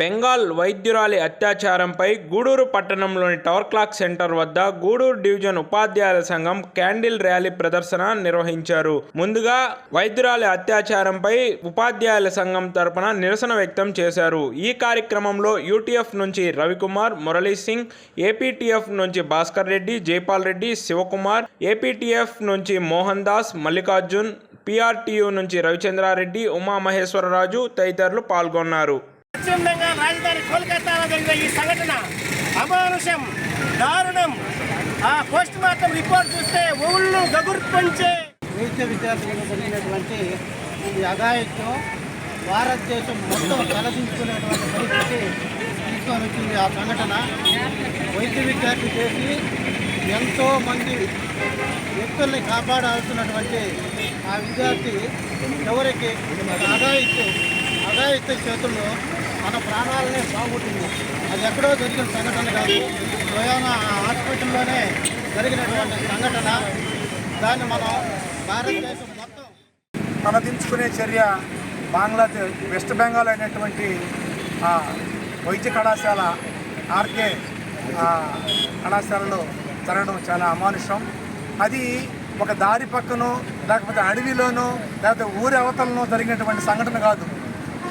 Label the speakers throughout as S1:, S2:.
S1: బెంగాల్ వైద్యురాలి అత్యాచారంపై గూడూరు పట్టణంలోని tower clock centre వద్ద Gudur division ఉపాధ్యాయుల సంఘం క్యాండిల్ ర్యాలీ ప్రదర్శన నిర్వహించారు. ముందుగా వైద్యురాలి అత్యాచారంపై ఉపాధ్యాయుల సంఘం తరపున నిరసన వ్యక్తం చేశారు. ఈ కార్యక్రమంలో యూటీఎఫ్ నుంచి రవికుమార్ మురళీ సింగ్ ఏపీటీఎఫ్ నుంచి భాస్కర్ రెడ్డి జైపాల్ రెడ్డి శివకుమార్ ఏపీటీఎఫ్ నుంచి మోహన్ దాస్ మల్లికార్జున్ పిఆర్టీయు నుంచి రవిచంద్రారెడ్డి ఉమామహేశ్వరరాజు తదితరులు పాల్గొన్నారు.
S2: స్వచ్ఛందంగా రాజధాని కోల్కతాలో జరిగిన ఈ సంఘటన అమానుషం దారుణం. ఆ పోస్ట్ మార్టం రిపోర్ట్ చూస్తే ఊళ్ళు గగుర్పంచే
S3: వైద్య విద్యార్థులకు జరిగినటువంటి ఈ అఘాయిత్యం భారతదేశం మొత్తం తలదించుకునేటువంటి పరిస్థితి తీసుకొని వచ్చింది ఆ సంఘటన. వైద్య విద్యార్థి చేసి ఎంతోమంది వ్యక్తుల్ని కాపాడాల్సినటువంటి ఆ విద్యార్థి ఎవరికి? అఘాయిత్యం. అఘాయిత్య చేతుల్లో మన ప్రాణాలనే బాగుంటుంది అది ఎక్కడో జరిగిన సంఘటన కాదు. స్వయాన ఆ హాస్పిటల్లోనే జరిగినటువంటి సంఘటన. దాన్ని మనం భారతదేశం మొత్తం
S4: తలదించుకునే చర్య బంగ్లాదేశ్ వెస్ట్ బెంగాల్ అయినటువంటి వైద్య కళాశాల ఆర్కే కళాశాలలో జరగడం చాలా అమానుషం. అది ఒక దారి పక్కనో లేకపోతే అడవిలోనో లేకపోతే ఊరి అవతలనో జరిగినటువంటి సంఘటన కాదు.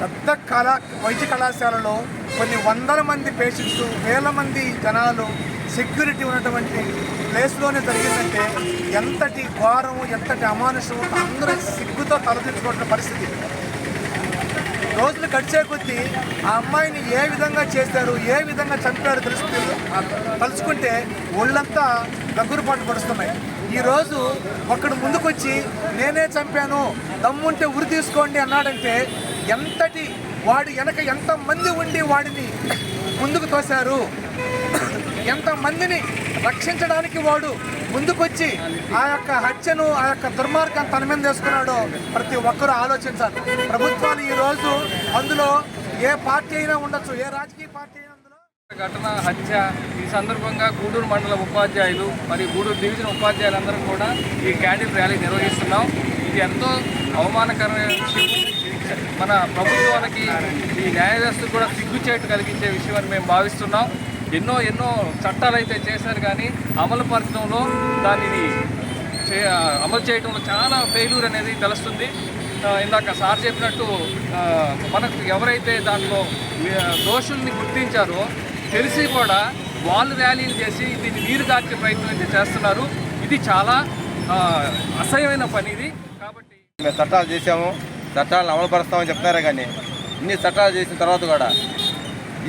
S4: పెద్ద కళా వైద్య కళాశాలలో కొన్ని వందల మంది పేషెంట్స్ వేల మంది జనాలు సెక్యూరిటీ ఉన్నటువంటి ప్లేస్లోనే జరిగిందంటే ఎంతటి ఘోరం ఎంతటి అమానుషము అందరూ సిగ్గుతో తలదించుకుంటున్న పరిస్థితి. రోజులు గడిచే కొద్దీ ఆ అమ్మాయిని ఏ విధంగా చేశారు ఏ విధంగా చంపారు తెలుసు తలుచుకుంటే ఒళ్ళంతా దగ్గురు పాటు పడుతున్నాయి ఈరోజు ఒకడు ముందుకొచ్చి నేనే చంపాను దమ్ముంటే ఉరి తీసుకోండి అన్నాడంటే ఎంతటి వాడు వెనక ఎంతమంది ఉండి వాడిని ముందుకు తోశారు? ఎంతమందిని రక్షించడానికి వాడు ముందుకొచ్చి ఆ యొక్క హత్యను ఆ యొక్క దుర్మార్గాన్ని తన మీద వేసుకున్నాడో ప్రతి ఒక్కరూ ఆలోచించాలి. ప్రభుత్వాలు ఈ రోజు అందులో ఏ పార్టీ అయినా ఉండొచ్చు. ఏ రాజకీయ పార్టీ అయినా
S5: ఘటన హత్య ఈ సందర్భంగా గూడూరు మండల ఉపాధ్యాయులు మరియు గూడూరు డివిజన్ ఉపాధ్యాయులందరూ కూడా ఈ క్యాండిల్ ర్యాలీ నిర్వహిస్తున్నాం. ఇది ఎంతో అవమానకరమైన విషయం. మన ప్రభుత్వానికి ఈ న్యాయ కూడా సిగ్గుచేటు కలిగించే విషయం అని మేము భావిస్తున్నాం. ఎన్నో ఎన్నో చట్టాలు అయితే చేశారు కానీ అమలు పరచడంలో దానిని అమలు చేయడంలో చాలా ఫెయిల్యూర్ అనేది తెలుస్తుంది. ఇందాక సార్ చెప్పినట్టు మనకు ఎవరైతే దాంట్లో దోషుల్ని గుర్తించారో తెలిసి కూడా వాళ్ళు ర్యాలీలు చేసి దీన్ని నీరు దాచే ప్రయత్నం అయితే చేస్తున్నారు. ఇది చాలా అసహ్యమైన పని ఇది. కాబట్టి
S6: మేము చట్టాలు చేసాము చట్టాలను అమలుపరుస్తామని చెప్తున్నారే కానీ ఇన్ని చట్టాలు చేసిన తర్వాత కూడా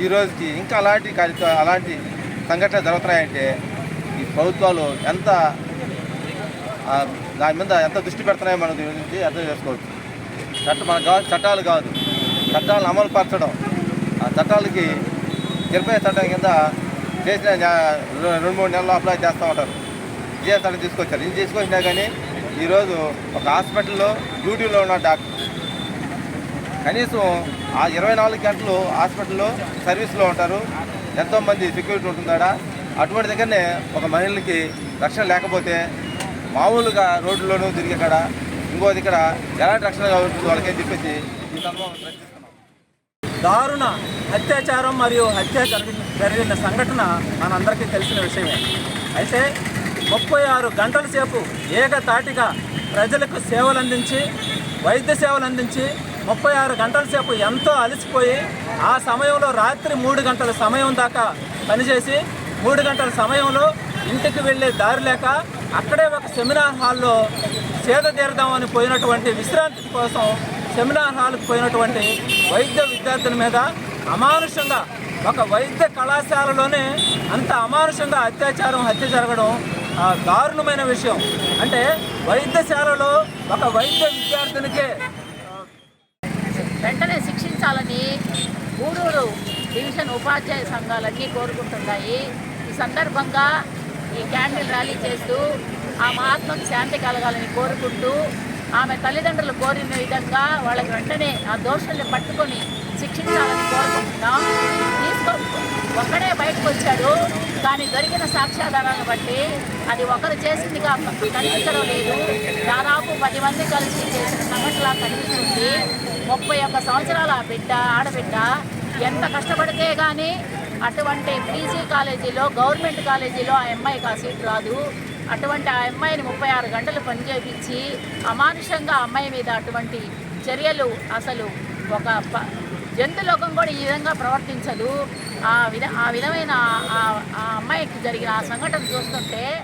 S6: ఈ రోజుకి ఇంకా అలాంటి కార్య అలాంటి సంఘటనలు జరుగుతున్నాయంటే ఈ ప్రభుత్వాలు ఎంత దాని మీద ఎంత దృష్టి పెడుతున్నాయో మనం గురించి అర్థం చేసుకోవచ్చు. చట్ట మనకు కావాలి చట్టాలు కాదు. చట్టాలను అమలు పరచడం. ఆ చట్టాలకి జరిపే చట్టం కింద చేసిన రెండు మూడు నెలలు అప్లై చేస్తూ ఉంటారు. విజయసాన్ని తీసుకొచ్చారు. ఇది తీసుకొచ్చినా కానీ ఈరోజు ఒక హాస్పిటల్లో డ్యూటీలో ఉన్న డాక్టర్ కనీసం ఆ ఇరవై నాలుగు గంటలు హాస్పిటల్లో సర్వీస్లో ఉంటారు. ఎంతోమంది సెక్యూరిటీ ఉంటుందాడా. అటువంటి దగ్గరనే ఒక మహిళకి రక్షణ లేకపోతే మామూలుగా రోడ్లోనూ తిరిగే కాడ ఇంకో దగ్గర ఎలాంటి రక్షణ కావచ్చు వాళ్ళకని చెప్పేసి ఈ సందర్భంగా
S3: దారుణ అత్యాచారం మరియు హత్య జరిగిన సంఘటన మనందరికీ తెలిసిన విషయమే. అయితే ముప్పై ఆరు గంటల సేపు ఏకతాటిగా ప్రజలకు సేవలు అందించి వైద్య సేవలు అందించి ముప్పై ఆరు గంటల సేపు ఎంతో అలసిపోయి ఆ సమయంలో రాత్రి మూడు గంటల సమయం దాకా పనిచేసి మూడు గంటల సమయంలో ఇంటికి వెళ్ళే దారి లేక అక్కడే ఒక సెమినార్ హాల్లో సేద తీరదామని పోయినటువంటి విశ్రాంతి కోసం సెమినార్ హాల్కి పోయినటువంటి వైద్య విద్యార్థుల మీద అమానుషంగా ఒక వైద్య కళాశాలలోనే అంత అమానుషంగా అత్యాచారం హత్య జరగడం దారుణమైన విషయం. అంటే వైద్యశాలలో ఒక వైద్య విద్యార్థునికే
S7: వెంటనే శిక్షించాలని గూడూరు డివిజన్ ఉపాధ్యాయ సంఘాలన్నీ కోరుకుంటున్నాయి. ఈ సందర్భంగా ఈ క్యాండిల్ ర్యాలీ చేస్తూ ఆ మహాత్మకు శాంతి కలగాలని కోరుకుంటూ ఆమె తల్లిదండ్రులు కోరిన విధంగా వాళ్ళకి వెంటనే ఆ దోషుల్ని పట్టుకొని శిక్షించాలని కోరుకుంటున్నాం. ఒక్కడే బయటకు వచ్చాడు. కానీ దొరికిన సాక్ష్యాధారాలను బట్టి అది ఒకరు చేసిందిగా కనిపించడం లేదు. దాదాపు పది మంది కలిసి చేసిన సంఘటనలా కనిపిస్తుంది. ముప్పై ఒక్క సంవత్సరాల ఆ బిడ్డ ఆడబిడ్డ ఎంత కష్టపడితే కానీ అటువంటి పీజీ కాలేజీలో గవర్నమెంట్ కాలేజీలో ఆ అమ్మాయికి ఆ సీట్ రాదు. అటువంటి ఆ అమ్మాయిని ముప్పై ఆరు గంటలు పనిచేపించి అమానుషంగా అమ్మాయి మీద అటువంటి చర్యలు అసలు ఒక జంతులోకం కూడా ఈ విధంగా ప్రవర్తించదు. ఆ విధ ఆ విధమైన ఆ- ఆ అమ్మాయికి జరిగిన ఆ సంఘటన చూస్తుంటే